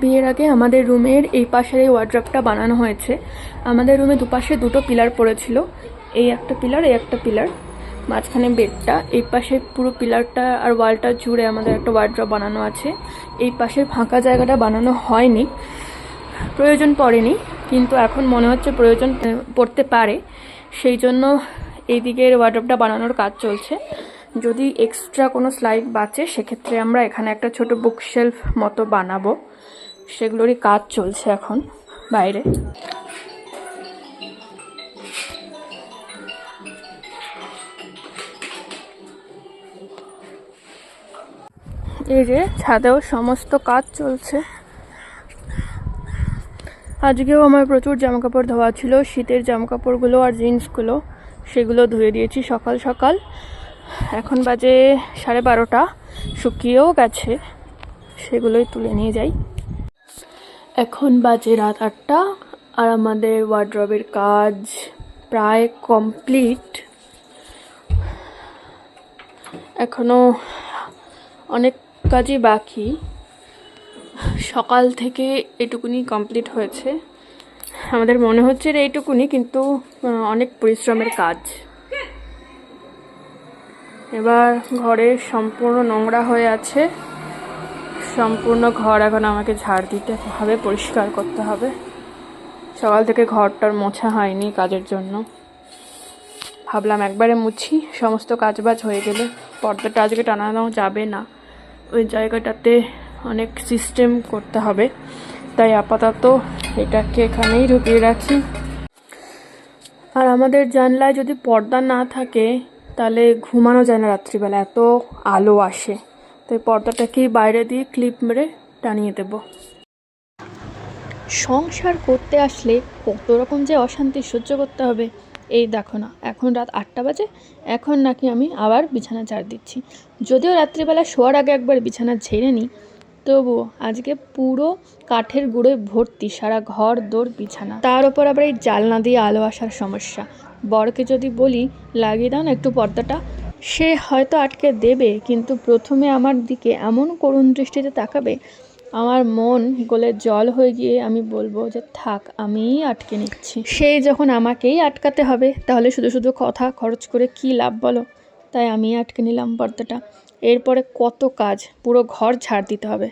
বিয়ের আগে আমাদের রুমের এই পাশের এই ওয়ার্ড্রপটা বানানো হয়েছে। আমাদের রুমে দুপাশে দুটো পিলার পড়েছিল। এই একটা পিলার, এই একটা পিলার। মাঝখানে বেডটা, এই পাশে পুরো পিলারটা আর ওয়ালটা জুড়ে আমাদের একটা ওয়ার্ড্রপ বানানো আছে। এই পাশের ফাঁকা জায়গাটা বানানো হয়নি। প্রয়োজন পড়েনি, কিন্তু এখন মনে হচ্ছে প্রয়োজন পড়তে পারে। সেই জন্য এই দিকের ওয়ার্ড্রপটা বানানোর কাজ চলছে। যদি এক্সট্রা কোনো স্লাইড বাঁচে, সেক্ষেত্রে আমরা এখানে একটা ছোট বুকশেলফ মতো বানাবো। সেগুলোরই কাজ চলছে এখন বাইরে। এই যে ছাদেও সমস্ত কাজ চলছে। আজকেও আমার প্রচুর জামা কাপড় ধোয়া ছিল, শীতের জামা কাপড়গুলো আর জিন্সগুলো সেগুলো ধুয়ে দিয়েছি সকাল সকাল। এখন বাজে সাড়ে বারোটা। শুকিয়েও গেছে। সেগুলোই তুলে নিয়ে যাই। এখন বাজে রাত আটটা আর আমাদের ওয়ার্ড্রবের কাজ প্রায় কমপ্লিট এখনও অনেক কাজই বাকি। সকাল থেকে এটুকুনি কমপ্লিট হয়েছে। আমাদের মনে হচ্ছে এইটুকুনি, কিন্তু অনেক পরিশ্রমের কাজ। এবার ঘরে সম্পূর্ণ নোংরা হয়ে আছে। সম্পূর্ণ ঘর এখন আমাকে ঝাড় দিতে হবে, পরিষ্কার করতে হবে। সকাল থেকে ঘরটার মোছা হয়নি কাজের জন্য। ভাবলাম একবারে মুছি, সমস্ত কাজবাজ হয়ে গেলে পর্দাটা আজকে টানানো যাবে না। ওই জায়গাটাতে অনেক সিস্টেম করতে হবে। তাই আপাতত এটাকে এখানেই ঢুকিয়ে রাখি। আর আমাদের জানলায় যদি পর্দা না থাকে তাহলে ঘুমানো যায় না রাত্রিবেলা, এত আলো আসে। তাই পর্দাটাকে বাইরে দিয়ে ক্লিপ মেরে টানিয়ে দেবো। সংসার করতে আসলে কত রকম যে অশান্তি সহ্য করতে হবে। এই দেখো না, এখন রাত আটটা বাজে, এখন নাকি আমি আবার বিছানা ঝাড় দিচ্ছি। যদিও রাত্রিবেলা শোয়ার আগে একবার বিছানা ঝেড়ে নিই তবুও আজকে পুরো কাঠের গুঁড়োয় ভর্তি সারা ঘর দৌড় বিছানা। তার ওপর আবার এই জালনা দিয়ে আলো আসার সমস্যা। বরকে যদি বলি, লাগিয়ে দাও না একটু পর্দাটা। সে হয়তো আটকে দেবে, কিন্তু প্রথমে আমার দিকে এমন করুণ দৃষ্টিতে তাকাবে। আমার মন গলে জল হয়ে গিয়ে আমি বলব যে, থাক, আমিই আটকে নিচ্ছি। সেই যখন আমাকেই আটকাতে হবে, তাহলে শুধু শুধু কথা খরচ করে কী লাভ বলো? তাই আমি আটকে নিলাম পর্দাটা। এরপরে কত কাজ পুরো ঘর ঝাড় দিতে হবে।